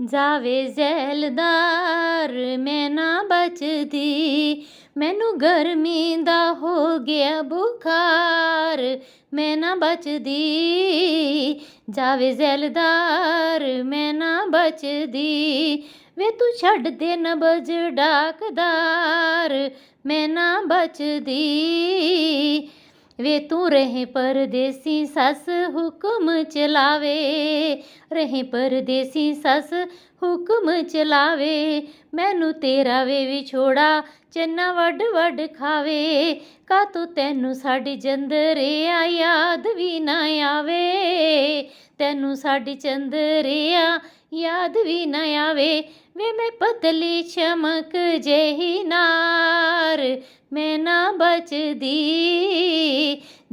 ਜਾਵੇ ਜ਼ੈਲਦਾਰ, ਮੈਂ ਨਾ ਬਚਦੀ। ਮੈਨੂੰ ਗਰਮੀ ਦਾ ਹੋ ਗਿਆ ਬੁਖਾਰ, ਮੈਂ ਨਾ ਬਚਦੀ। ਜਾਵੇ ਜ਼ੈਲਦਾਰ, ਮੈਂ ਨਾ ਬਚਦੀ। ਵੇ ਤੂੰ ਛੱਡ ਦੇ ਨਬਜ ਡਾਕਦਾਰ, ਮੈਂ ਨਾ ਬਚਦੀ। ਵੇ ਤੂੰ ਰਹੇ ਪਰਦੇਸੀ ਸੱਸ ਹੁਕਮ ਚਲਾਵੇ। ਰਹੇ ਪਰਦੇਸੀ ਸੱਸ ਹੁਕਮ ਚਲਾਵੇ। ਮੈਨੂੰ ਤੇਰਾ ਵੇ ਵਿਛੋੜਾ ਚੰਨਾ ਵੱਡ ਵੱਡ ਖਾਵੇ। ਕਾ ਤੂੰ ਤੈਨੂੰ ਸਾਡੀ ਚੰਦਰਿਆ ਯਾਦ ਵੀ ਨਾ ਆਵੇ। ਤੈਨੂੰ ਸਾਡੀ ਚੰਦਰਿਆ ਯਾਦ ਵੀ ਨਾ ਆਵੇ ਵੇ ਮੈਂ ਪਤਲੀ ਚਮਕ ਜਿਹੀ ਨਾਰ, ਮੈਂ ਨਾ ਬਚਦੀ।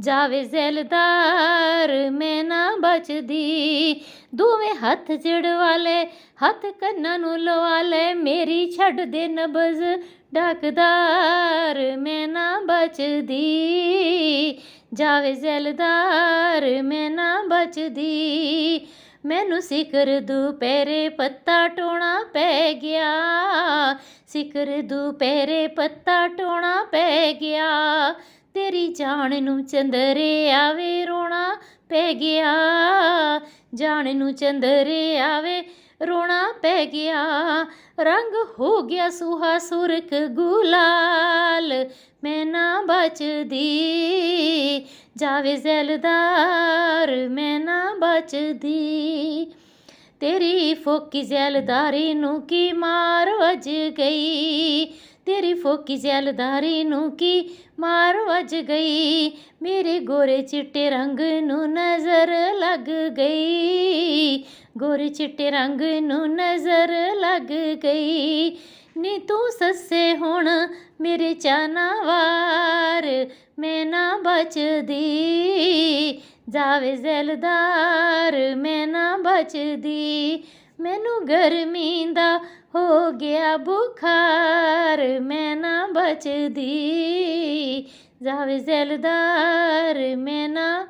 ਜਾਵੇ ਜ਼ੈਲਦਾਰ, ਮੈਂ ਨਾ ਬਚਦੀ। ਦੋਵੇਂ ਹੱਥ ਜੜਵਾ ਲੈ, ਹੱਥ ਕੰਨਾਂ ਨੂੰ ਲਵਾ ਲੈ, ਮੇਰੀ ਛੱਡ ਦੇ ਨਬਜ਼ ਡਾਕਦਾਰ, ਮੈਂ ਨਾ ਬਚਦੀ। ਜਾਵੇ ਜ਼ੈਲਦਾਰ, ਮੈਂ ਨਾ ਬਚਦੀ। ਮੈਨੂੰ ਸਿਖਰ ਦੁਪਹਿਰੇ ਪੱਤਾ ਟੋਣਾ ਪੈ ਗਿਆ। ਸਿਕਰ ਦੁਪਹਿਰੇ ਪੱਤਾ ਟੋਣਾ ਪੈ ਗਿਆ। ਤੇਰੀ ਜਾਣ ਨੂੰ ਚੰਦਰੇ ਆਵੇ ਰੋਣਾ ਪੈ ਗਿਆ। ਜਾਣ ਨੂੰ ਚੰਦਰੇ ਆਵੇ ਰੋਣਾ ਪੈ ਗਿਆ। ਰੰਗ ਹੋ ਗਿਆ ਸੁਹਾ ਸੁਰਖ ਗੁਲਾਲ, ਮੈਂ ਨਾ ਬਚਦੀ। ਜਾਵੇ ਜ਼ੈਲਦਾਰ, ਮੈਂ ਨਾ ਬਚਦੀ ਤੇਰੀ ਫੋਕੀ ਜ਼ੈਲਦਾਰੀ ਨੂੰ ਕੀ ਮਾਰ ਵੱਜ ਗਈ? ਤੇਰੀ ਫੋਕੀ ਜ਼ੈਲਦਾਰੀ ਨੂੰ ਕੀ ਮਾਰ ਵੱਜ ਗਈ? ਮੇਰੇ ਗੋਰੇ ਚਿੱਟੇ ਰੰਗ ਨੂੰ ਨਜ਼ਰ ਲੱਗ ਗਈ। ਗੋਰੇ ਚਿੱਟੇ ਰੰਗ ਨੂੰ ਨਜ਼ਰ ਲੱਗ ਗਈ। ਨੀ ਤੂੰ ਸੱਸੇ ਹੁਣ ਮੇਰੇ ਚਾਨਾ ਮੈਂ ਨਾ ਬਚਦੀ। ਜਾਵੇ ਜ਼ੈਲਦਾਰ, ਮੈਂ ਨਾ ਬਚਦੀ। ਮੈਨੂੰ ਗਰਮੀ ਦਾ ਹੋ ਗਿਆ ਬੁਖਾਰ, ਮੈਂ ਨਾ ਬਚਦੀ। ਜਾਵੇ ਜ਼ੈਲਦਾਰ, ਮੈਂ ਨਾ